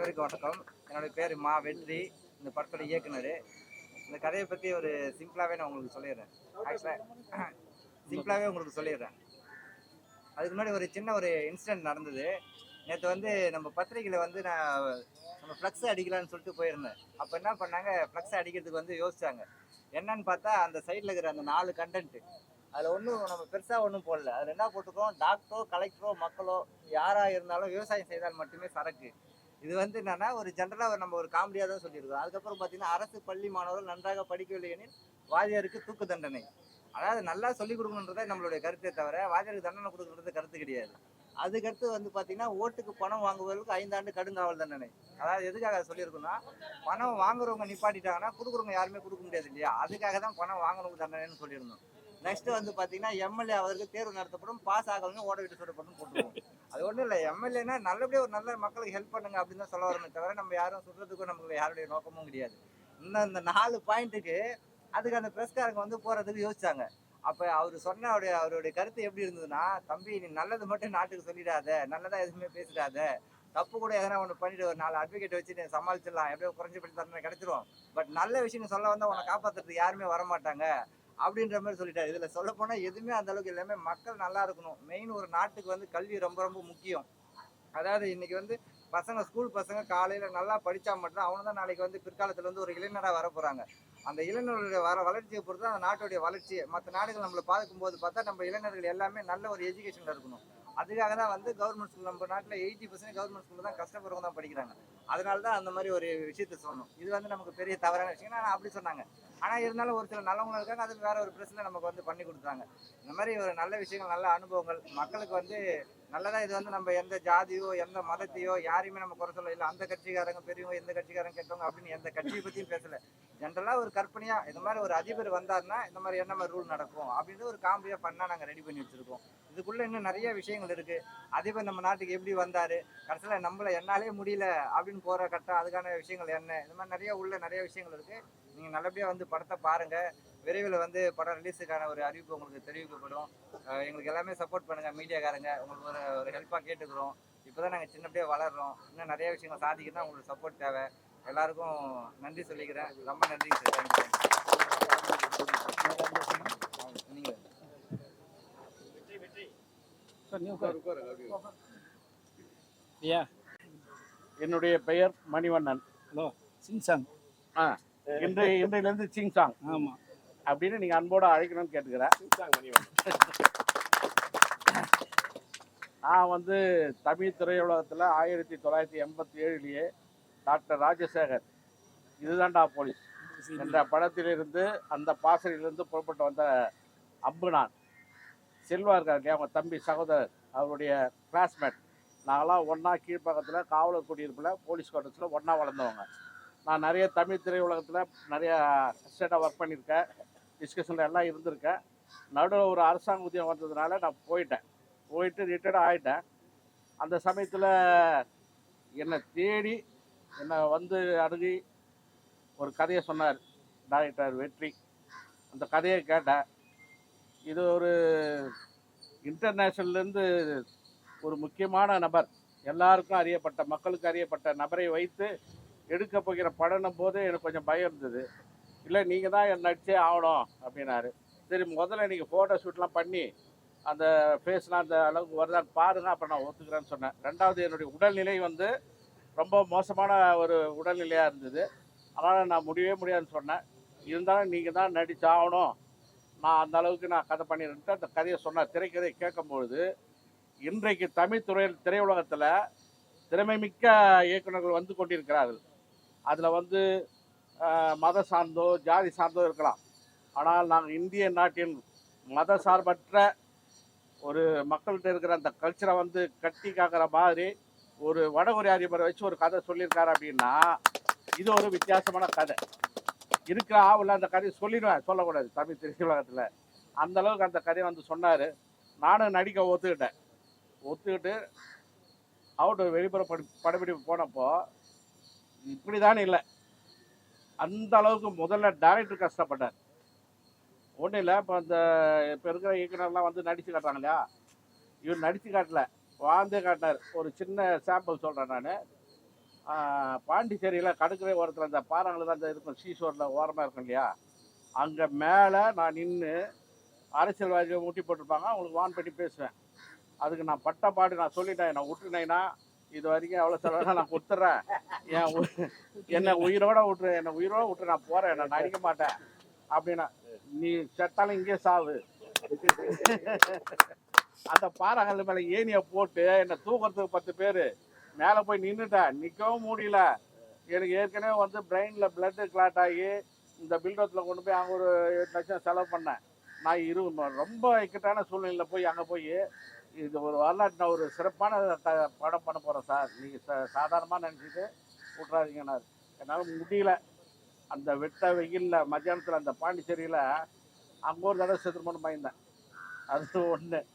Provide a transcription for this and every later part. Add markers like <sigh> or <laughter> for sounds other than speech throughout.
அனைவருக்கும் வணக்கம். என்னுடைய பேர் மா வெற்றி. இந்த படத்தோட இயக்குனர். இந்த கதையை பற்றி ஒரு சிம்பிளாகவே நான் உங்களுக்கு சொல்லிடுறேன். ஆக்சுவலாக சிம்பிளாகவே உங்களுக்கு சொல்லிடுறேன். அதுக்கு முன்னாடி ஒரு சின்ன ஒரு இன்சிடென்ட் நடந்தது. நேற்று வந்து நம்ம பத்திரிக்கையில் வந்து நான் நம்ம ஃப்ளக்ஸ் அடிக்கலான்னு சொல்லிட்டு போயிருந்தேன். அப்போ என்ன பண்ணாங்க? ஃப்ளக்ஸ் அடிக்கிறதுக்கு வந்து யோசிச்சாங்க. என்னன்னு பார்த்தா அந்த சைடில் இருக்கிற அந்த நாலு கண்டென்ட்டு அதில் ஒன்றும் நம்ம பெருசாக ஒன்றும் போடல. அதில் என்ன போட்டிருக்கோம்? டாக்டரோ கலெக்டரோ மக்களோ யாராக இருந்தாலும் விவசாயம் செய்தால் மட்டுமே சரக்கு. இது வந்து என்னன்னா ஒரு ஜென்ரலாக நம்ம ஒரு காமெடியாக தான் சொல்லியிருக்கோம் அதுக்கப்புறம் பார்த்தீங்கன்னா அரசு பள்ளி மாணவர்கள் நன்றாக படிக்கவில்லை எனில் வாதியாருக்கு தூக்கு தண்டனை. அதாவது நல்லா சொல்லிக் கொடுக்கணுன்றதே நம்மளுடைய கருத்தை தவிர வாதியாருக்கு தண்டனை கொடுக்கணுன்றது கருத்து கிடையாது. அதுக்கடுத்து வந்து பார்த்தீங்கன்னா ஓட்டுக்கு பணம் வாங்குவதற்கு ஐந்தாண்டு கடுங்காவல் தண்டனை. அதாவது எதுக்காக சொல்லியிருக்கோம்னா பணம் வாங்குறவங்க நிப்பாட்டிட்டாங்கன்னா கொடுக்குறவங்க யாருமே கொடுக்க முடியாது இல்லையா? அதுக்காக தான் பணம் வாங்குறவங்க தண்டனைன்னு சொல்லியிருந்தோம். நெக்ஸ்ட் வந்து பார்த்தீங்கன்னா எம்எல்ஏ அவருக்கு தேர்வு நடத்தப்படும் பாஸ் ஆகலன்னு ஓட விட்டு சொல்லப்படும் போட்டுருவோம். அது ஒன்றும் இல்லை எம்எல்ஏனா நல்லபடியாக ஒரு நல்ல மக்களுக்கு ஹெல்ப் பண்ணுங்க அப்படின்னு தான் சொல்ல வரணும் தவிர நம்ம யாரும் சொல்கிறதுக்கும் நமக்கு யாருடைய நோக்கமும் கிடையாது. இன்னும் இந்த நாலு பாயிண்ட்டுக்கு அதுக்கு அந்த பிரஸ்காரங்க வந்து போகிறதுக்கு யோசிச்சாங்க. அப்போ அவர் சொன்ன அவருடைய அவருடைய கருத்து எப்படி இருந்ததுன்னா தம்பி நீ நல்லது மட்டும் நாட்டுக்கு சொல்லிடாத நல்லதாக எதுவுமே பேசிடாத தப்பு கூட எதனா ஒன்று பண்ணிட்டு ஒரு நாலு அட்வொகேட் வச்சு நீ சமாளிச்சிடலாம். எப்படியோ குறைஞ்சபட்ச தண்டனை கிடைச்சிரும். பட் நல்ல விஷயம் சொல்ல வந்தால் உன்னை காப்பாற்றுறதுக்கு யாருமே வரமாட்டாங்க. அப்படின்ற மாதிரி சொல்லிட்டாரு. இதில் சொல்ல போனால் எதுவுமே அந்த அளவுக்கு எல்லாமே மக்கள் நல்லா இருக்கணும். மெயின் ஒரு நாட்டுக்கு வந்து கல்வி ரொம்ப ரொம்ப முக்கியம். அதாவது இன்னைக்கு வந்து பசங்க ஸ்கூல் பசங்க காலையில் நல்லா படித்தா மட்டும் அவங்க தான் நாளைக்கு வந்து பிற்காலத்தில் வந்து ஒரு இளைஞராக வர போகிறாங்க அந்த இளைஞர்களுடைய வர வளர்ச்சியை பொறுத்து அந்த நாட்டுடைய வளர்ச்சி. மற்ற நாடுகள் நம்மளை பார்க்கும்போது பார்த்தா நம்ம இளைஞர்கள் எல்லாமே நல்ல ஒரு எஜுகேஷனில் இருக்கணும். அதுக்காக தான் வந்து கவர்மெண்ட் ஸ்கூல் நம்ம நாட்டில் எயிட்டி பர்சன்ட் கவர்மெண்ட் ஸ்கூலில் தான் கஷ்டப்படுறவங்க தான் படிக்கிறாங்க. அதனால தான் அந்த மாதிரி ஒரு விஷயத்த சொன்னோம் இது வந்து நமக்கு பெரிய தவறான விஷயம். ஆனால் அப்படி சொன்னாங்க. ஆனால் இருந்தாலும் ஒரு சில நல்லவங்க இருக்காங்க. அதுக்கு வேற ஒரு பிரச்சனை நமக்கு வந்து பண்ணி கொடுத்தாங்க இந்த மாதிரி ஒரு நல்ல விஷயங்கள் நல்ல அனுபவங்கள் மக்களுக்கு வந்து நல்லதாக இது வந்து நம்ம எந்த ஜாதியோ எந்த மதத்தையோ யாரையுமே நம்ம குறை சொல்ல இல்லை அந்த கட்சிக்காரங்க பெரியவங்க எந்த கட்சிக்காரங்க கெட்டவங்க அப்படின்னு எந்த கட்சியை பற்றியும் பேசலை. ஜென்ரலாக ஒரு கற்பனையாக இந்த மாதிரி ஒரு அதிபர் வந்தாருன்னா இந்த மாதிரி என்ன மாதிரி ரூல் நடக்கும்? அப்படின்னு ஒரு காமெடியா பண்ணால் நாங்கள் ரெடி பண்ணி வச்சுருக்கோம். இதுக்குள்ளே இன்னும் நிறைய விஷயங்கள் இருக்குது அதிபர் நம்ம நாட்டுக்கு எப்படி வந்தார்? கடைசியில் நம்மள என்னாலே முடியல அப்படின்னு போகிற கட்டம் அதுக்கான விஷயங்கள் என்ன? இந்த மாதிரி நிறைய உள்ள நிறைய விஷயங்கள் இருக்குது நீங்கள் நல்லபடியாக வந்து படத்தை பாருங்கள் விரைவில் வந்து படம் ரிலீஸுக்கான ஒரு அறிவிப்பு உங்களுக்கு தெரிவிக்கப்படும். எங்களுக்கு எல்லாமே சப்போர்ட் பண்ணுங்கள் மீடியாக்காரங்க. உங்களுக்கு ஒரு ஒரு ஹெல்ப்பாக கேட்டுக்கிறோம். இப்போதான் நாங்கள் சின்னப்படியாக வளர்கிறோம் இன்னும் நிறைய விஷயங்கள் சாதிக்கணும் உங்களுக்கு சப்போர்ட் தேவை. எல்லாருக்கும் நன்றி சொல்லிக்கிறேன். ரொம்ப நன்றி சார். தேங்க்யூ என்னுடைய பெயர் மணிவண்ணன். ஹலோ சிங்சாங் இன்று இன்றையிலிருந்து சிங்சாங் ஆமாம் அப்படின்னு நீங்க அன்போடு அழைக்கணும்னு கேட்டுக்கிறேன். நான் வந்து தமிழ் திரையுலகத்தில் ஆயிரத்தி தொள்ளாயிரத்தி எண்பத்தி ஏழுலேயே டாக்டர் ராஜசேகர். இதுதான்டா போலீஸ். என்ற படத்திலிருந்து அந்த பாசறையிலிருந்து புறப்பட்டு வந்த அம்பு நான். செல்வா இருக்காரு இல்லையா அவங்க தம்பி சகோதரர் அவருடைய கிளாஸ்மேட் நாங்களாம் ஒன்றா கீழ்ப்பக்கத்தில் காவலர் குடியிருப்பில் போலீஸ் கோட்டத்தில் ஒன்றா வளர்ந்தவங்க. நான் நிறைய தமிழ் திரையுலகத்தில் நிறைய அசிஸ்டண்ட்டாக ஒர்க் பண்ணியிருக்கேன். டிஸ்கஷனில் எல்லாம் இருந்திருக்கேன். நடுவில் ஒரு அரசாங்க உத்தியம் வந்ததுனால நான் போயிட்டேன். போயிட்டு ரிட்டையர்ட் ஆகிட்டேன் அந்த சமயத்தில் என்னை தேடி என்னை வந்து அணுகி ஒரு கதையை சொன்னார். டைரக்டர் வெற்றி. அந்த கதையை கேட்டேன். இது ஒரு இன்டர்நேஷ்னல்லேருந்து ஒரு முக்கியமான நபர். எல்லாருக்கும் அறியப்பட்ட மக்களுக்கு அறியப்பட்ட நபரை வைத்து எடுக்க போகிற படனும் போது எனக்கு கொஞ்சம் பயம் இருந்தது. இல்லை நீங்கள் தான் என் நடிச்சே ஆகணும் அப்படின்னாரு. சரி முதல்ல நீங்கள் ஃபோட்டோ ஷூட்லாம் பண்ணி அந்த ஃபேஸ்லாம் அந்த அளவுக்கு வருதான்னு பாருங்க அப்புறம் நான் ஒத்துக்கிறேன்னு சொன்னேன். ரெண்டாவது என்னுடைய உடல்நிலை வந்து ரொம்ப மோசமான ஒரு உடல்நிலையாக இருந்தது. அதனால் நான் முடியவே முடியாதுன்னு சொன்னேன். இருந்தாலும் நீங்கள் தான் நடிச்சாகணும். நான் அந்த அளவுக்கு நான் கதை பண்ணிருந்துட்டு அந்த கதையை சொன்ன திரைக்கதையை கேட்கும்பொழுது இன்றைக்கு தமிழ் துறையில் திரையுலகத்தில் திறமை மிக்க இயக்குனர்கள் வந்து கொண்டிருக்கிறார்கள். அதில் வந்து மத சார்ந்தோ ஜாதி சார்ந்தோ இருக்கலாம். ஆனால் நாங்கள் இந்திய நாட்டின் மத சார்பற்ற ஒரு மக்கள்கிட்ட இருக்கிற அந்த கல்ச்சரை வந்து கட்டி காக்கிற மாதிரி ஒரு வடகொரிய அதிபரை வச்சு ஒரு கதை சொல்லியிருக்காரு அப்படின்னா இது ஒரு வித்தியாசமான கதை. இருக்கிற ஆவில் அந்த கதையை சொல்லிடுவேன் சொல்லக்கூடாது. தமிழ் திரையுலகத்தில். அந்த அளவுக்கு அந்த கதையை வந்து சொன்னார். நானும் நடிக்க ஒத்துக்கிட்டேன். ஒத்துக்கிட்டு அவுட் வெளிப்புற படி படப்பிடிப்பு போனப்போ இப்படிதான் இல்லை. அந்த அளவுக்கு முதல்ல டேரக்டர் கஷ்டப்பட்டார். ஒன்றும் இல்லை இப்போ அந்த இப்போ இருக்கிற இயக்குனர்லாம் வந்து நடித்து காட்டுறாங்க இல்லையா? இவர் நடித்து காட்டல. வாழ்ந்தே காட்டினார். ஒரு சின்ன சாம்பிள் சொல்கிறேன் நான். பாண்டிச்சேரியில் கடற்கரை ஓரத்தில் அந்த பாறாங்கள் தான் அந்த இருக்கும் சீசோரில் ஓரமாக இருக்கும் இல்லையா? அங்கே மேலே நான் நின்று அரசியல்வாதிகள் முட்டி போட்டிருப்பாங்க அவங்களுக்கு வான் பண்ணி பேசுவேன். அதுக்கு நான் பட்ட பாடு நான் சொல்லிட்டேன் என்னை விட்டுனேன்னா இது வரைக்கும் எவ்வளோ செலவு நான் கொடுத்துட்றேன் என் என்னை உயிரோட விட்டுரு என்னை உயிரோட விட்டு நான் போகிறேன் நான் நடிக்க மாட்டேன். அப்படின்னா நீ செத்தாலும் இங்கே சாவு. அந்த பாறாங்கல் மேலே ஏனியை போட்டு என்னை தூக்கிறதுக்கு பத்து பேர் மேலே போய் நின்றுட்டேன் நிற்கவும் முடியல. எனக்கு ஏற்கனவே வந்து பிரெயினில் பிளட்டு கிளாட் ஆகி இந்த பில்டத்தில் கொண்டு போய் அங்கே ஒரு எட்டு லட்சம் செலவு பண்ணேன். நான் இரு ரொம்ப இக்கட்டான சூழ்நிலையில் போய் அங்கே போய் இது ஒரு வரலாற்று நான் ஒரு சிறப்பான த- படம் பண்ண போகிறேன் சார். நீங்கள் ச சாதாரணமாக நினச்சிட்டு விட்றாதீங்கன்னாரு என்னால் முடியல. அந்த வெட்ட வெயிலில் மத்தியானத்தில் அந்த பாண்டிச்சேரியில் அங்கே ஒரு தடவை செத்துருமோன்னு பயந்தேன். அது ஒன்று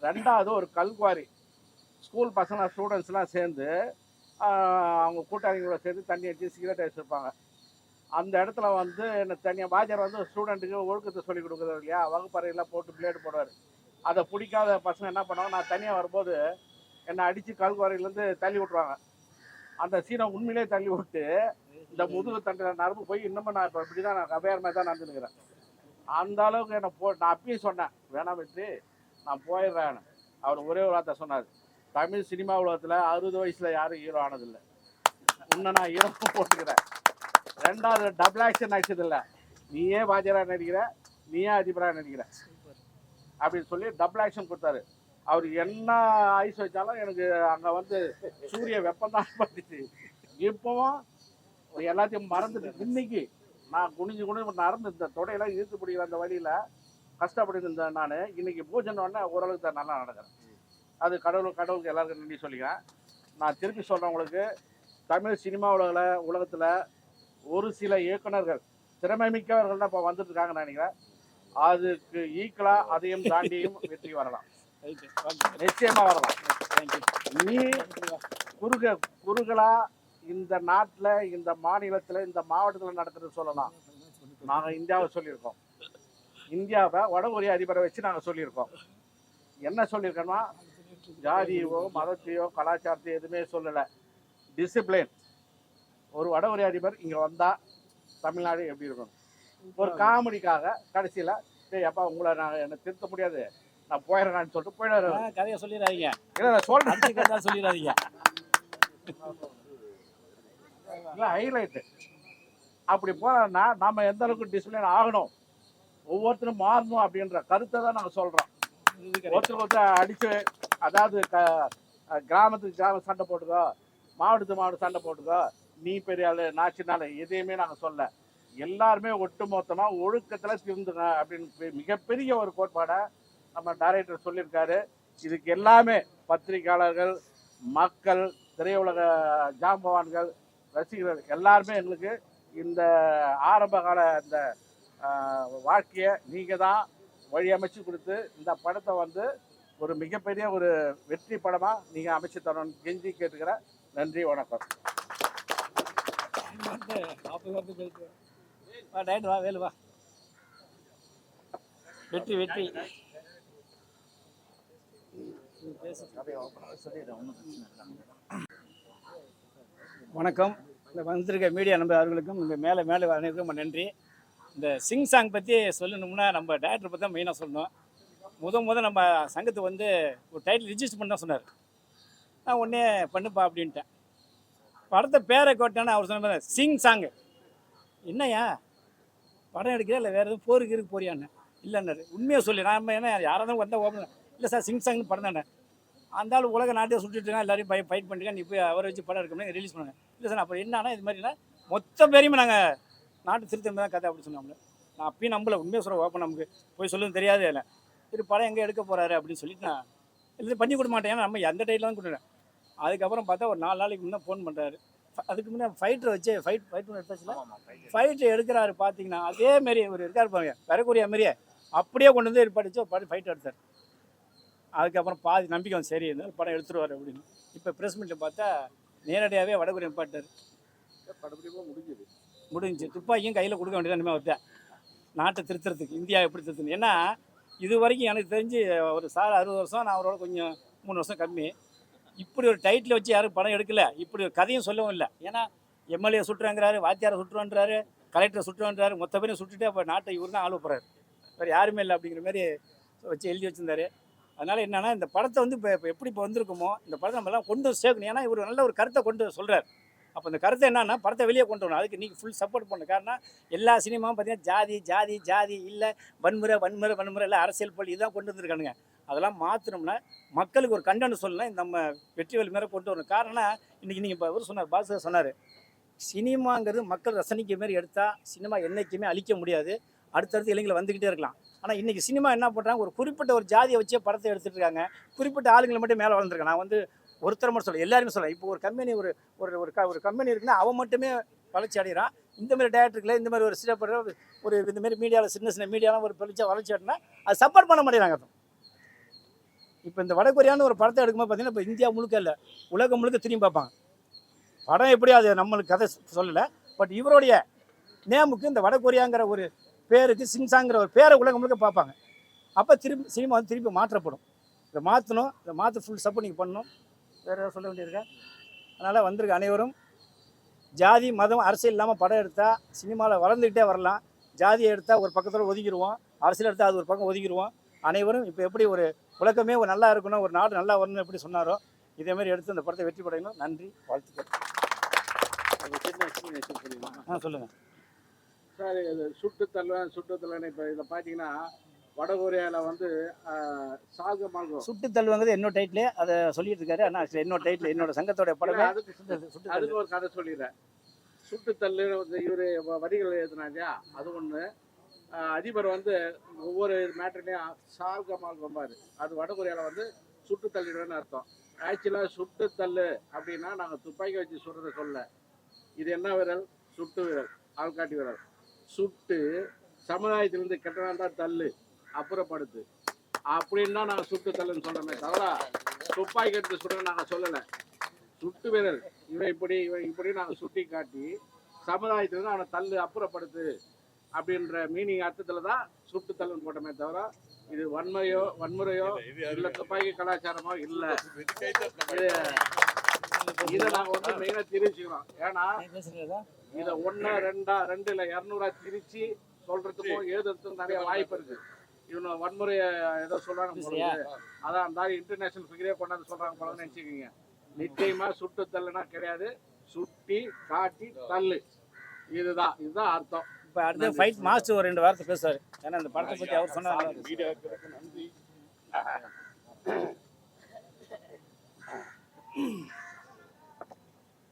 ரெண்டாவது ஒரு கல்குவாரி. ஸ்கூல் பசங்க ஸ்டூடெண்ட்ஸ்லாம் சேர்ந்து அவங்க கூட்டாளிங்களோட சேர்ந்து தண்ணி அடித்து சிகரெட் அடிச்சிருப்பாங்க அந்த இடத்துல வந்து என்ன தனியாக வாத்தியார் வந்து ஸ்டூடெண்ட்டுக்கு ஒழுக்கத்தை சொல்லி கொடுக்குறது இல்லையா? வகுப்பறையெல்லாம் போட்டு பிளேடு போடுவார். அதை பிடிக்காத பசங்க என்ன பண்ணுவாங்க நான் தனியாக வரும்போது என்னை அடித்து கல்குவாரியிலேருந்து தள்ளி விட்ருவாங்க அந்த சீனை உண்மையிலே தள்ளி விட்டு இந்த முதுகு தண்டை நரம்பு போய் இன்னமும் நான் இப்போ இப்படி தான் நான் அபயாரமாக தான் நடந்துருக்கிறேன் அந்த அளவுக்கு என்னை போ நான் அப்பயும் சொன்னேன் வேணாம் வெற்றி நான் போயிடுறேன் அவர் ஒரே ஒரு வார்த்தை சொன்னார். தமிழ் சினிமா உலகத்தில் அறுபது வயசில் யாரும் ஹீரோ ஆனதில்லை. உன்னை நான் ஹீரோ போட்டுக்கிறேன். ரெண்டாவது டபுள் ஆக்ஷன் நடிச்சதில்லை நீயே பாஜராக நடிக்கிற நீயே அதிபராக நடிக்கிற. அப்படின்னு சொல்லி டபுள் ஆக்ஷன் கொடுத்தாரு. அவர் என்ன ஐஸ் வச்சாலும் எனக்கு அங்கே வந்து சூரிய வெப்பம் தான் பட்டுச்சு. இப்போவும் எல்லாத்தையும் மறந்துட்டு இன்னைக்கு நான் குனிஞ்சு குனிஞ்சு நடந்து இந்த தொடையெல்லாம் இழுத்து பிடிக்கிற அந்த வழியில் கஷ்டப்பட்டு இருந்தேன் நான். இன்னைக்கு பூஜை உடனே ஓரளவுக்கு தான் நல்லா நடக்கிறேன். அது கடவுள் கடவுளுக்கு எல்லாருக்கும் நன்றி சொல்லிக்கிறேன். நான் திருப்பி சொல்கிறேன் உங்களுக்கு தமிழ் சினிமா உலகில் உலகத்தில் ஒரு சில இயக்குனர்கள் திறமை மிக்கவர்கள் தான் இப்போ வந்துட்டு இருக்காங்கன்னு நினைக்கிறேன். அதுக்கு ஈக்குவலாக அதையும் தாண்டியும் <laughs> வெற்றி வரலாம். நிச்சயமாக வரலாம். நீ குறுக குறுகளா இந்த நாட்டில் இந்த மாநிலத்தில் இந்த மாவட்டத்தில் நடக்கிறது சொல்லலாம். நாங்கள் இந்தியாவை சொல்லியிருக்கோம். இந்தியாவை வடகொரிய அதிபரை வச்சு நாங்கள் சொல்லியிருக்கோம். என்ன சொல்லியிருக்கோம்னா ஜாதியோ மதத்தையோ கலாச்சாரத்தையோ எதுவுமே சொல்லலை. டிசிப்ளின் ஒரு வடகொரிய அதிபர் இங்கே வந்தால் தமிழ்நாடு எப்படி இருக்கணும் ஒரு காமெடிக்காக கடைசியில் டேய் அப்பா உங்களை நான் என்னை திருத்த முடியாது. நான் போயிடுறேன்னு சொல்லிட்டு போயிடுறாரு ஆ, கதையை சொல்லிடாதீங்க. இல்லை நான் சொல்கிறேன் அடுத்த சொல்லிடாதீங்க. இல்லை ஹைலைட்டு அப்படி போனா நாம எந்த அளவுக்கு டிசிப்ளின் ஆகணும்? ஒவ்வொருத்தரும் மாறணும் அப்படின்ற கருத்தை தான் நாங்கள் சொல்கிறோம். ஒருத்தருக்கு ஒருத்தர் அடிச்சு அதாவது க கிராமத்துக்கு கிராமம் சண்டை போட்டுக்கோ மாவட்டத்துக்கு மாவட்டம் சண்டை போட்டுக்கோ நீ பெரிய ஆளு நான் சின்ன ஆளு எதையுமே நாங்கள் சொல்ல எல்லாருமே ஒட்டு மொத்தமாக ஒழுக்கத்தில் திருந்துங்க அப்படின்னு மிகப்பெரிய ஒரு கோட்பாடை நம்ம டைரக்டர் சொல்லியிருக்காரு. இதுக்கு எல்லாமே பத்திரிகையாளர்கள் மக்கள் திரையுலக ஜாம்பவான்கள் ரசிகர்கள் எல்லாருமே எங்களுக்கு இந்த ஆரம்ப கால இந்த வாழ்க்கையை நீங்கள் தான் வழி அமைச்சு கொடுத்து இந்த படத்தை வந்து ஒரு மிகப்பெரிய ஒரு வெற்றி படமாக நீங்கள் அமைச்சு தரணும்னு கெஞ்சி கேட்டுக்கிறேன் நன்றி வணக்கம். வா வேலு வா வெற்றி வெற்றி. வணக்கம். இந்த வந்திருக்க மீடியா நம்ப அவர்களுக்கும் இந்த மேலே மேலே ரொம்ப நன்றி. இந்த சிங் சாங் பற்றி சொல்லணும்னா நம்ம டேரக்டர் பற்றி தான் மெயினாக சொல்லணும். முத முத நம்ம சங்கத்துக்கு வந்து ஒரு டைட்டில் ரிஜிஸ்டர் பண்ண சொன்னார். நான் உடனே பண்ணுப்பா அப்படின்ட்டேன். படத்தை பேரை கோட்டானே அவர் சொன்ன சிங் சாங்கு என்னய்யா? படம் எடுக்கிறா இல்லை வேறு எதுவும் போருக்கு இருக்கு போறியான்னு. இல்லைன்னாரு. உண்மையை சொல்லி. நான் என்ன யாராவது வந்தால் ஓப்பன் இல்லை சார் சிங் சாங்னு படம் தானே. அந்த ஆள் உலக நாட்டை சுட்டுட்டு எல்லாரையும் பை ஃபைட் பண்ணிட்டு நீ போய் அவரை வச்சு படம் எடுக்கணும் ரிலீஸ் பண்ணுங்க. இல்லை சார் அப்புறம் என்னன்னா இது மாதிரினா மொத்த பேரையுமே நாங்கள் நாட்டு திருத்தம் தான் கதை அப்படின்னு சொன்னாங்க. நான் அப்பயும் நம்பல. உண்மையை சொல்ல ஓப்பன் நமக்கு போய் சொல்லுன்னு தெரியாதே இல்லை. சரி படம் எங்கே எடுக்க போகிறாரு அப்படின்னு சொல்லிட்டு நான் இல்லை பண்ணி கொடுக்க மாட்டேன். ஏன்னா நம்ம எந்த டைட்டில் தான் கொடுக்குறேன் அதுக்கப்புறம் பார்த்தா ஒரு நாலு நாளைக்கு முன்னே ஃபோன் பண்ணுறாரு அதுக்கு முன்னே ஃபைட்டரை வச்சு ஃபைட் ஃபைட் எடுத்தாச்சுல ஃபைட்டு எடுக்கிறாரு பார்த்தீங்கன்னா அதே மாரி ஒரு இருக்காரு பாருங்க வரக்கூடிய மாதிரியே அப்படியே கொண்டு வந்து படித்து ஒரு படம் ஃபைட் எடுத்தார். அதுக்கப்புறம் பாதி நம்பிக்கை வந்து சரி இருந்தாலும் படம் எடுத்துருவார் அப்படின்னு. இப்போ ப்ரெஸ் மீட்டில் பார்த்தா நேரடியாகவே வடகொரிய நிப்பாட்டார் முடிஞ்சது. முடிஞ்சு. துப்பாக்கியும் கையில் கொடுக்க வேண்டியது இனிமேல் அவர்கிட்ட நாட்டை திருத்துறதுக்கு இந்தியா எப்படி திருத்தணும்? ஏன்னா இது வரைக்கும் எனக்கு தெரிஞ்சு ஒரு சார் அறுபது வருஷம் நான் அவரோட கொஞ்சம் மூணு வருஷம் கம்மி. இப்படி ஒரு டைட்டில் வச்சு யாரும் படம் எடுக்கல. இப்படி ஒரு கதையும் சொல்லவும் இல்லை. ஏன்னா எம்எல்ஏ சுட்டுறாங்கிறாரு வாத்தியாரை சுட்டுறோன்றாரு கலெக்டரை சுட்டுறோன்றாரு மொத்த பேரும் சுட்டுட்டு அப்போ நாட்டை இவர் தான் ஆளுப்படுறாரு போகிறாரு வேறு யாருமே இல்லை அப்படிங்கிற மாதிரி வச்சு எழுதி வச்சுருந்தாரு. அதனால் என்னென்னா இந்த படத்தை வந்து இப்போ இப்போ எப்படி இப்போ வந்திருக்குமோ இந்த படத்தை நம்மளாம் கொண்டு வந்து சேர்க்கணும். ஏன்னா இவர் நல்ல ஒரு கருத்தை கொண்டு சொல்கிறார் அப்போ இந்த கருத்தை என்னன்னா படத்தை வெளியே கொண்டு வரணும். அதுக்கு நீங்கள் ஃபுல் சப்போர்ட் பண்ண காரணம் எல்லா சினிமாவும் பார்த்தீங்கன்னா ஜாதி ஜாதி ஜாதி இல்லை வன்முறை வன்முறை வன்முறை இல்லை அரசியல் பள்ளி இதான் கொண்டு வந்திருக்கானுங்க. அதெல்லாம் மாற்றணும்னா மக்களுக்கு ஒரு கண்டனம் சொல்லலாம் இந்த நம்ம வெற்றிவேல் மேலே கொண்டு வரணும். காரணம் இன்றைக்கி நீங்கள் இப்போ அவர் சொன்னார் பாஸ்கர் சொன்னார் சினிமாங்கிறது மக்கள் ரசனைக்கு மாரி எடுத்தால் சினிமா என்றைக்குமே அழிக்க முடியாது. அடுத்தடுத்து இளைஞர்கள் வந்துக்கிட்டே இருக்கலாம். ஆனால் இன்றைக்கி சினிமா என்ன பண்ணுறாங்க ஒரு குறிப்பிட்ட ஒரு ஜாதியை வச்சே படத்தை எடுத்துகிட்டு இருக்காங்க. குறிப்பிட்ட ஆளுங்களை மட்டும் மேலே வளர்ந்துருக்காங்க. நான் வந்து ஒருத்தர் மட்டும் சொல்ல எல்லாருமே சொல்லலாம் இப்போ ஒரு கம்பெனி ஒரு ஒரு ஒரு க- ஒரு கம்பெனி இருக்குன்னா அவன் மட்டுமே வளர்ச்சி அடைகிறான். இந்த மாதிரி டேரக்டர்களை இந்த மாதிரி ஒரு சிறப்பு ஒரு இந்த மாதிரி மீடியாவில் சின்ன சின்ன மீடியாலாம் ஒரு பெருச்சா வளர்ச்சி அடைனா அது சப்போர்ட் பண்ண மாட்டேங்கிறாங்க இப்போ இந்த வடகொரியான்னு ஒரு படத்தை எடுக்கும்போது பார்த்தீங்கன்னா இப்போ இந்தியா முழுக்க இல்லை உலகம் முழுக்க திரும்பி பார்ப்பாங்க. படம் எப்படி அது நம்மளுக்கு கதை சொல்லலை பட் இவருடைய நேமுக்கு இந்த வடகொரியாங்கிற ஒரு பேருக்கு சிங்சாங்கிற ஒரு பேரை உலகம் முழுக்க பார்ப்பாங்க. அப்போ திரும்பி சினிமா வந்து திருப்பி மாற்றப்படும். இதை மாற்றணும் இதை மாற்ற ஃபுல் சப்போர்ட் நீங்கள் பண்ணணும். வேறு ஏதாவது சொல்ல வேண்டியிருக்கா அதனால் வந்திருக்க அனைவரும் ஜாதி மதம் அரசியல் இல்லாமல் படம் எடுத்தால் சினிமாவில் வளர்ந்துக்கிட்டே வரலாம். ஜாதியை எடுத்தால் ஒரு பக்கத்தில் ஒதுக்கிடுவோம் அரசியல் எடுத்தால் அது ஒரு பக்கம் ஒதுக்கிடுவோம் அனைவரும் இப்போ எப்படி ஒரு உலகமே ஒரு நல்லா இருக்கணும் ஒரு நாடு நல்லா வரணும் எப்படி சொன்னாரோ இதே மாதிரி எடுத்து அந்த படத்தை வெற்றி படையணும். நன்றி வாழ்த்துக்கள். ஆ சொல்லுங்கள் சார் இது சுட்டு தள்ளுவேன் சுட்டு தள்ளுவேன் இப்போ இதில் பார்த்தீங்கன்னா வடகொரியாவில் வந்து சாக மார்க்கம் சுட்டு தள்ளுவாங்கிறது என்னோட டைட்டில் அதை சொல்லிட்டு இருக்காரு. ஆனால் என்னோட டைட்டில் என்னோட சங்கத்தோட படமே அதுக்கு சுட்டு. அதுக்கு ஒரு கதை சொல்லிடுறேன். சுட்டு தள்ளு வந்து இவர் வரிகள் எழுதினா இல்லையா அது ஒன்று அதிபர் வந்து ஒவ்வொரு மேட்டர்லையும் சால்க மால்கம்பாரு அது வடகொரியாவில் வந்து சுட்டு தள்ளிடுவேன்னு அர்த்தம். ஆக்சுவலாக சுட்டு தள்ளு அப்படின்னா நாங்கள் துப்பாக்கி வச்சு சுடுறத சொல்ல. இது என்ன விரல்? சுட்டு விரல். ஆள்காட்டி விரல். சுட்டு சமுதாயத்திலிருந்து கெட்டனா தள்ளு. அப்புறப்படுத்து. அப்படின்னு தான் நாங்கள் சுட்டு தள்ளுன்னு சொல்கிறோமே தவிர துப்பாக்கி எடுத்து சுட நாங்கள் சொல்லலை. சுட்டு விரல். இவன் இப்படி இவன் இப்படி நாங்கள் சுட்டி காட்டி சமுதாயத்திலிருந்து அவனை தள்ளு அப்புறப்படுத்து அப்படின்ற மீனிங் அர்த்தத்தில் தான் சுட்டு தள்ளுன்னு போட்டோமே தவிர இது வன்முறையோ வன்முறையோ இல்லை துப்பாக்கி கலாச்சாரமோ இல்லை. இது இதை நாங்கள் வந்து மெயினாக தெரிவிச்சுக்கிறோம் ஏன்னா இதை ஒன்று ரெண்டா ரெண்டு இல்லை இரநூறா திரிச்சு சொல்றதுக்கும் எழுதுறதுக்கும் நிறைய வாய்ப்பு இருக்கு. இவனை வன்முறையை ஏதோ சொல்றாங்க. அதான் அந்த இன்டர்நேஷனல் ஃபிகரே கொண்டாந்து சொல்றாங்க போல நினைச்சுக்கோங்க. நிச்சயமா சுட்டு தள்ளுனா கிடையாது. சுட்டி காட்டி தள்ளு. இதுதான் இதுதான் அர்த்தம். இப்போ அடுத்து ஃபைட் மாஸ்டர் ஒரு ரெண்டு வாரத்தை பேசுவார். ஏன்னா இந்த படத்தை பற்றி அவர் சொன்னார்.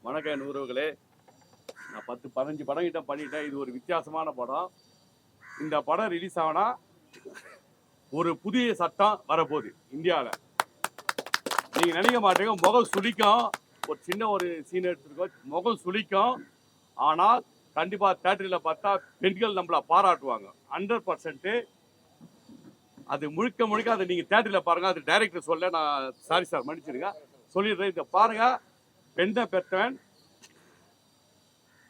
வணக்கம் என் உறவுகளே. நான் பத்து பதினஞ்சு படம் கிட்ட பண்ணிட்டேன். இது ஒரு வித்தியாசமான படம். இந்த படம் ரிலீஸ் ஆனா ஒரு புதிய சட்டம் வரப்போகுது இந்தியாவில் நீங்கள் நினைக்க மாட்டீங்க முகம் சுழிக்கும் ஒரு சின்ன ஒரு சீன் எடுத்துருக்கோம் முகம் சுழிக்கும் ஆனால் கண்டிப்பாக தேட்டரில் பார்த்தா பெண்கள் நம்மளை பாராட்டுவாங்க. ஹண்ட்ரட் பர்சன்ட்டு அது முழுக்க முழுக்க அதை நீங்கள் தேட்டரில் பாருங்கள் அது டைரக்டர் சொல்ல நான் சாரி சார் மன்னிச்சிடுங்க. சொல்லிடுறேன். இதை பாருங்கள் பெண்ணை பெற்றவன்.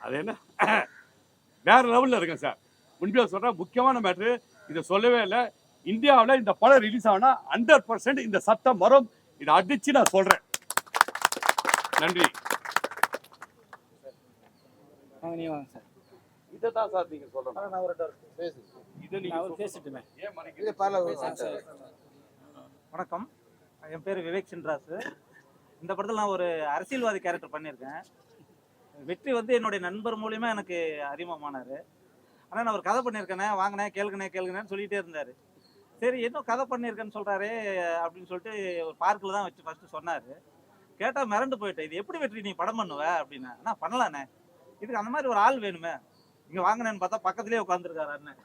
அது என்ன? வேறு லெவலில் இருக்கேன் சார் முன்பே சொல்கிறேன் முக்கியமான மேட்ரு இதை சொல்லவே இல்லை. இந்தியாவில் இந்த படம் ரிலீஸ் ஆனால் ஹண்ட்ரட் பர்சன்ட் இந்த சட்டம் வரும். இதை அடிச்சு நான் சொல்கிறேன் நன்றி. இதை தான் சார். நீங்கள் சொல்லணும். நான் ஒரு இதை அவர் பேசிட்டுமே? வணக்கம். என் பேர் விவேக் சின்ராசு. இந்த படத்தில் நான் ஒரு அரசியல்வாதி கேரக்டர் பண்ணியிருக்கேன். வெற்றி வந்து என்னுடைய நண்பர் மூலியமா எனக்கு அறிமுகமானார். ஆனால் நான் ஒரு கதை பண்ணியிருக்கேனே வாங்கினே கேளுங்கண்ணே கேளுங்கண்ணேன்னு சொல்லிகிட்டே இருந்தார். சரி என்ன கதை பண்ணியிருக்கேன்னு சொல்கிறாரு அப்படின்னு சொல்லிட்டு ஒரு பார்க்கில் தான் வச்சு ஃபஸ்ட்டு சொன்னார். கேட்டால் மிரண்டு போயிட்டேன். இது எப்படி வெற்றி நீ படம் பண்ணுவ? அப்படின்னா. அண்ணா பண்ணலாண்ணே. இதுக்கு அந்த மாதிரி ஒரு ஆள் வேணுமே. இங்கே வாங்கினேன்னு பார்த்தா பக்கத்துலேயே உட்காந்துருக்காரு அண்ணன்.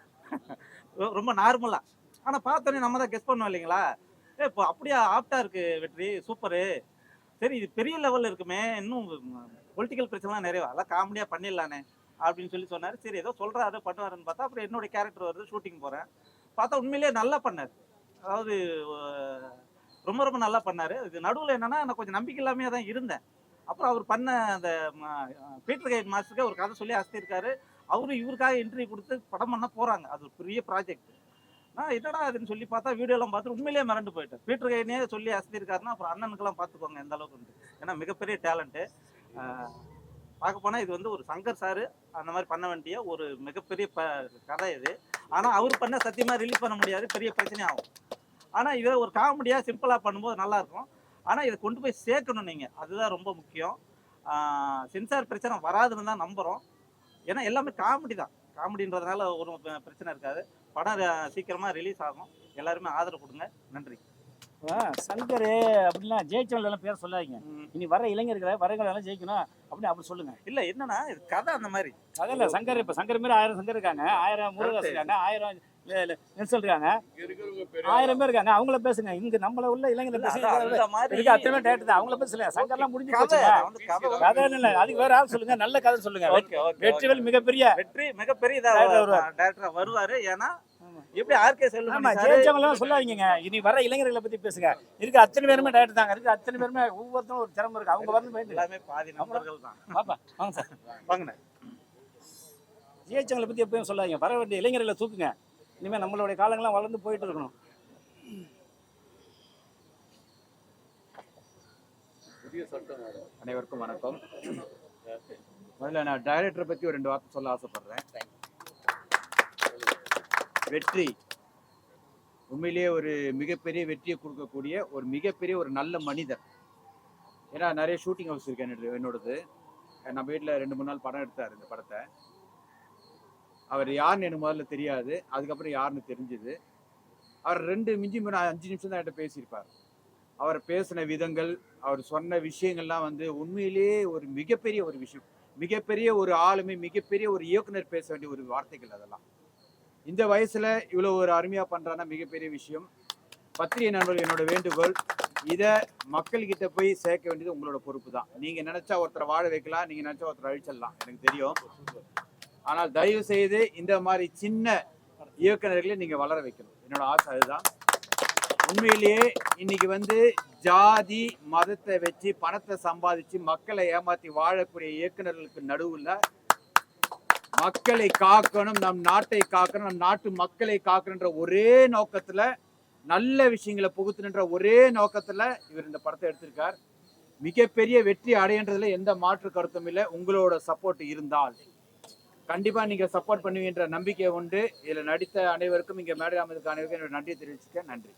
ரொம்ப நார்மலாக ஆனால் பார்த்தோன்னே நம்ம தான் கெஸ் பண்ணுவோம் இல்லைங்களா? ஏ இப்போ அப்படியே? ஆப்டா இருக்கு வெற்றி. சூப்பரு. சரி இது பெரிய லெவலில் இருக்குமே. இன்னும் பொலிட்டிக்கல் பிரச்சனைலாம் நிறைய அதெல்லாம் காமெடியாக பண்ணிடலானே அப்படின்னு சொல்லி சொன்னார். சரி ஏதோ சொல்கிறாரு பண்ணுவாருன்னு பார்த்தா அப்புறம் என்னுடைய கேரக்டர் வருது ஷூட்டிங் போகிறேன் பார்த்தா உண்மையிலேயே நல்லா பண்ணார். அதாவது ரொம்ப ரொம்ப நல்லா பண்ணார். இது நடுவில் என்னென்னா நான் கொஞ்சம் நம்பிக்கை இல்லாமையே தான் இருந்தேன். அப்புறம் அவர் பண்ண அந்த பீட்டர் கைட் மாஸ்டருக்கு ஒரு கதை சொல்லி அசத்திருக்காரு அவரும் இவருக்காக இன்டர்வியூ கொடுத்து படம் பண்ண போகிறாங்க அது ஒரு பெரிய ப்ராஜெக்ட் நான் என்னடா அதுன்னு சொல்லி பார்த்தா வீடியோலாம் பார்த்து உண்மையிலேயே மறந்து போயிட்டேன். பீட்டர் கைனே சொல்லி அசத்திருக்காருன்னா அப்புறம் அண்ணனுக்கெல்லாம் பார்த்துக்கோங்க எந்த அளவுக்கு ஏன்னா மிகப்பெரிய டேலண்ட்டு பார்க்க போனால் இது வந்து ஒரு சங்கர் சாரு அந்த மாதிரி பண்ண வேண்டிய ஒரு மிகப்பெரிய ப கதை இது. ஆனால் அவர் பண்ண சத்தியமாக ரிலீஸ் பண்ண முடியாது. பெரிய பிரச்சனையாகும். ஆனால் இதை ஒரு காமெடியாக சிம்பிளாக பண்ணும்போது நல்லா இருக்கும். ஆனால் இதை கொண்டு போய் சேர்க்கணும் நீங்கள் அதுதான் ரொம்ப முக்கியம். சென்சார் பிரச்சனை வராதுன்னு தான் நம்புகிறோம் ஏன்னா எல்லாமே காமெடி தான். காமெடின்றதுனால ஒரு பிரச்சனை இருக்காது. படம் சீக்கிரமாக சீக்கிரமா ரிலீஸ் ஆகும். எல்லாருமே ஆதரவு கொடுங்க. நன்றி. சங்கர் அப்படிலாம் ஜெயிச்சவங்க எல்லாம் பேர் சொல்லாதீங்க. இனி வர இளைஞர்களை வரவங்க எல்லாம் ஜெயிக்கணும் அப்படின்னு அப்படி சொல்லுங்க. இல்ல என்னன்னா இது கதை அந்த மாதிரி. அதில் சங்கர் இப்போ சங்கர் மாரி ஆயிரம் சங்கர் இருக்காங்க. ஆயிரம் முருகதாஸ் இருக்காங்க ஆயிரம் நெல்சல் இருக்காங்க. ஆயிரம் பேர் இருக்காங்க அவங்கள பேசுங்க. இங்க நம்மள உள்ள இளைஞர்கள் இல்ல, மாதிரி இருக்கு அத்தனை தான். அவங்கள பேசல சங்கர்லாம் முடிஞ்சு கதை கதை. கதை இல்ல அதுக்கு வேற ஆள் சொல்லுங்க. நல்ல கதை சொல்லுங்க. வெற்றிவேல் மிகப்பெரிய வெற்றி மிகப்பெரிய வருவார். டேரக்டரா வருவாரு. ஏன்னா. எப்படி ஆர்கே ஆமா செல்வம் ஜெயிச்சவங்க எல்லாம் சொல்லாதீங்க இனி வர இளைஞர்களை பத்தி பேசுங்க. இருக்கு அத்தனை பேருமே டேரக்டர் தாங்க. இருக்கு அத்தனை பேருமே ஒவ்வொருத்தரும் ஒரு திறமை இருக்கு. அவங்க வந்து பயந்து. எல்லாமே பாதி நண்பர்கள் தான். பாப்பா வாங்க சார். வாங்கண்ணே. ஜிஹெச்எங்களை பற்றி எப்பயும் சொல்லாதீங்க. வர வேண்டிய இளைஞர்களை தூக்குங்க. இனிமேல் நம்மளுடைய காலங்கள்லாம் வளர்ந்து போயிட்டு இருக்கணும். அனைவருக்கும் வணக்கம். முதல்ல நான் டைரக்டரை பற்றி ஒரு ரெண்டு வார்த்தை சொல்ல ஆசைப்படுறேன். வெற்றி. உண்மையிலேயே ஒரு மிகப்பெரிய வெற்றியை கொடுக்கக்கூடிய ஒரு மிகப்பெரிய ஒரு நல்ல மனிதர். ஏன்னா நிறைய ஷூட்டிங் ஹவுஸ் இருக்கு என்னோடது நம்ம வீட்டில் ரெண்டு மூணு நாள் படம் எடுத்தார் இந்த படத்தை. அவர் யாருன்னு எனக்கு முதல்ல தெரியாது. அதுக்கப்புறம் யாருன்னு தெரிஞ்சுது. அவர் ரெண்டு மிஞ்சி மூணு அஞ்சு நிமிஷம் தான் என்கிட்ட பேசியிருப்பார். அவர் பேசின விதங்கள் அவர் சொன்ன விஷயங்கள்லாம் வந்து உண்மையிலேயே ஒரு மிகப்பெரிய ஒரு விஷயம். மிகப்பெரிய ஒரு ஆளுமை மிகப்பெரிய ஒரு இயக்குனர் பேச வேண்டிய ஒரு வார்த்தைகள் அதெல்லாம். இந்த வயசுல இவ்வளோ ஒரு அருமையா பண்றான்னா மிகப்பெரிய விஷயம். பத்திரிகை நண்பர்கள் என்னோட வேண்டுகோள் இதை மக்கள்கிட்ட போய் சேர்க்க வேண்டியது உங்களோட பொறுப்பு தான் நீங்க நினைச்சா ஒருத்தரை வாழ வைக்கலாம் நீங்க நினைச்சா ஒருத்தரை அழிச்சிடலாம். எனக்கு தெரியும். ஆனால் தயவு செய்து இந்த மாதிரி சின்ன இயக்குனர்களை நீங்க வளர வைக்கணும். என்னோட ஆசை அதுதான். உண்மையிலேயே இன்னைக்கு வந்து ஜாதி மதத்தை வச்சு பணத்தை சம்பாதிச்சு மக்களை ஏமாத்தி வாழக்கூடிய இயக்குனர்களுக்கு நடுவுல மக்களை காக்கணும் நம் நாட்டை காக்கணும் நம் நாட்டு மக்களை காக்கணுன்ற ஒரே நோக்கத்துல நல்ல விஷயங்களை புகுத்துன்ற ஒரே நோக்கத்துல இவர் இந்த படத்தை எடுத்திருக்கார். மிகப்பெரிய வெற்றி அடையன்றதுல எந்த மாற்று கருத்தும் இல்லை. உங்களோட சப்போர்ட் இருந்தால். கண்டிப்பா நீங்க சப்போர்ட் பண்ணுவீன்ற நம்பிக்கை உண்டு. இதுல நடித்த அனைவருக்கும் இங்க மேடை அமைதிக்கு அனைவருக்கும் என்னோட நன்றியை தெரிவிச்சுக்க நன்றி.